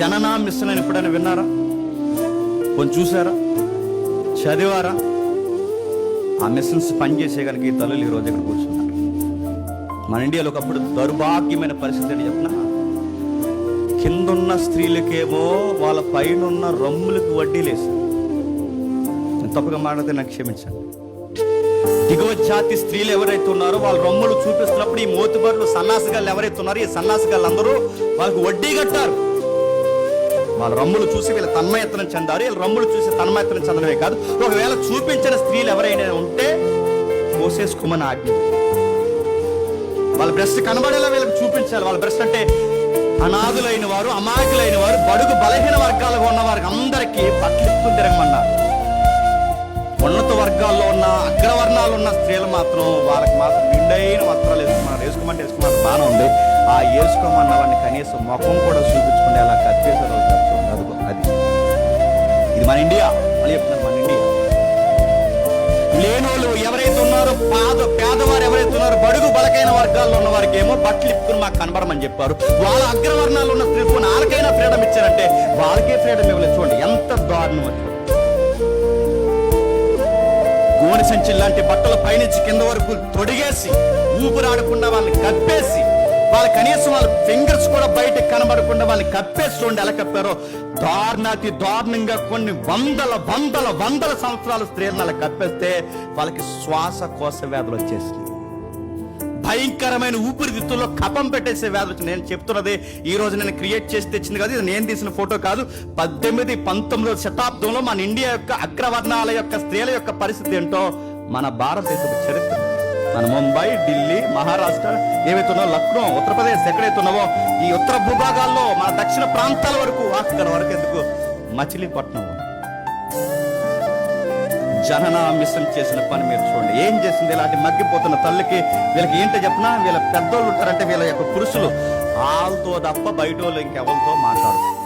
జననా machine అని ఎప్పుడైనా విన్నారా? కొంచెం చూసారా చదివారా? ఆ మిషన్స్ పనిచేసేయగలిగే తల్లులు ఈరోజు రోజు ఇక్కడ కూర్చున్నారు. మన ఇండియాలో ఒకప్పుడు దౌర్భాగ్యమైన పరిస్థితి అని చెప్పిన? కిందున్న స్త్రీలకేమో వాళ్ళ పైన ఉన్న రమ్ములకు వడ్డీ లేదు నేను తప్పుగా మాట్లాడితే నాకు క్షమించండి. దిగువ జాతి స్త్రీలు ఎవరైతే ఉన్నారో వాళ్ళ రొమ్ములు చూపిస్తున్నప్పుడు ఈ మోతుబర్లు సన్నాసిగాళ్ళు ఎవరైతే ఉన్నారో ఈ సన్నాసిగాళ్ళు అందరూ వాళ్ళకి వడ్డీ కట్టారు. వాళ్ళ రమ్ములు చూసి వీళ్ళ తన్మయత్నం చెందారు. వీళ్ళ రమ్ములు చూసి తన్మయత్నం చెందడమే కాదు. ఒకవేళ చూపించిన స్త్రీలు ఎవరైనా ఉంటే కోసేసుకోమని ఆజ్ఞ. వాళ్ళ బ్రెస్ట్ కనబడేలా వీళ్ళకి చూపించాలి. వాళ్ళ బ్రెస్ట్ అంటే అనాథులైన వారు అమాయకులైన వారు బడుగు బలహీన వర్గాలుగా ఉన్న వారికి అందరికీ పట్లిప్పుకుని తిరగమన్నారు. ఉన్నత వర్గాల్లో ఉన్న అగ్రవర్ణాలు ఉన్న స్త్రీలు మాత్రం వాళ్ళకి మాత్రం నిండైన వస్త్రాలు వేసుకున్నారు. వేసుకోమంటే వేసుకున్నారు బాగానే ఉంది. ఆ వేసుకోమన్న వాడిని కనీసం ముఖం కూడా చూపించుకునే అలా కత్తివేశారు అదిగో అది ఇది మన ఇండియా. మళ్ళీ చెప్తున్నారు మన ఇండియా. లేనోళ్ళు ఎవరైతే ఉన్నారో పాద పేదవారు ఎవరైతే ఉన్నారో బడుగు బలకైన వర్గాల్లో ఉన్న వారికి ఏమో బట్టలు ఇప్పుకుని మాకు కనబడమని చెప్పారు. వాళ్ళ అగ్రవర్ణాలు ఉన్న స్త్రీలకు వాళ్ళకైనా ఫ్రీడమ్ ఇచ్చారంటే వాళ్ళకే ఫ్రీడమ్ ఇవ్వలేదు చూడండి ఎంత దారుణం అది. గోనె సంచి లాంటి బట్టలు పైనుంచి కింద వరకు తొడిగేసి ఊపిరాడకుండా వాళ్ళని కప్పేసి వాళ్ళ కనీసం వాళ్ళ ఫింగర్స్ కూడా బయటకు కనబడకుండా వాళ్ళని కప్పేసి చూడండి ఎలా కప్పారో దారుణాతి దారుణంగా కొన్ని వందల వందల వందల సంవత్సరాల స్త్రీలను అలా కప్పేస్తే వాళ్ళకి శ్వాసకోశ వ్యాధులు వచ్చేసింది భయంకరమైన ఊపిరితిత్తుల్లో కపం పెట్టేసే వ్యాధులు వచ్చింది. నేను చెప్తున్నది ఈ రోజు నేను క్రియేట్ చేసి తెచ్చింది కాదు ఇది నేను తీసిన ఫోటో కాదు. పద్దెనిమిది పంతొమ్మిదవ శతాబ్దంలో మన ఇండియా యొక్క అగ్రవర్ణాల యొక్క స్త్రీల యొక్క పరిస్థితి ఏంటో మన భారతదేశపు చరిత్ర. మన ముంబై ఢిల్లీ మహారాష్ట్ర ఏవైతే ఉన్నావో లక్నో ఉత్తరప్రదేశ్ ఎక్కడైతే ఉన్నావో ఈ ఉత్తర భూభాగాల్లో మన దక్షిణ ప్రాంతాల వరకు అక్కడ వరకు ఎందుకు? మచిలీపట్నం. జనన మిషన్ చేసిన పని మీరు చూడండి. ఏం చేసింది? ఇలాంటి మగ్గిపోతున్న తల్లికి వీళ్ళకి ఏంటో చెప్పినా? వీళ్ళ పెద్దోళ్ళు ఉంటారంటే వీళ్ళ యొక్క పురుషులు. వాళ్ళతో తప్ప బయట వాళ్ళు ఇంకెవరితో మాట్లాడుతారు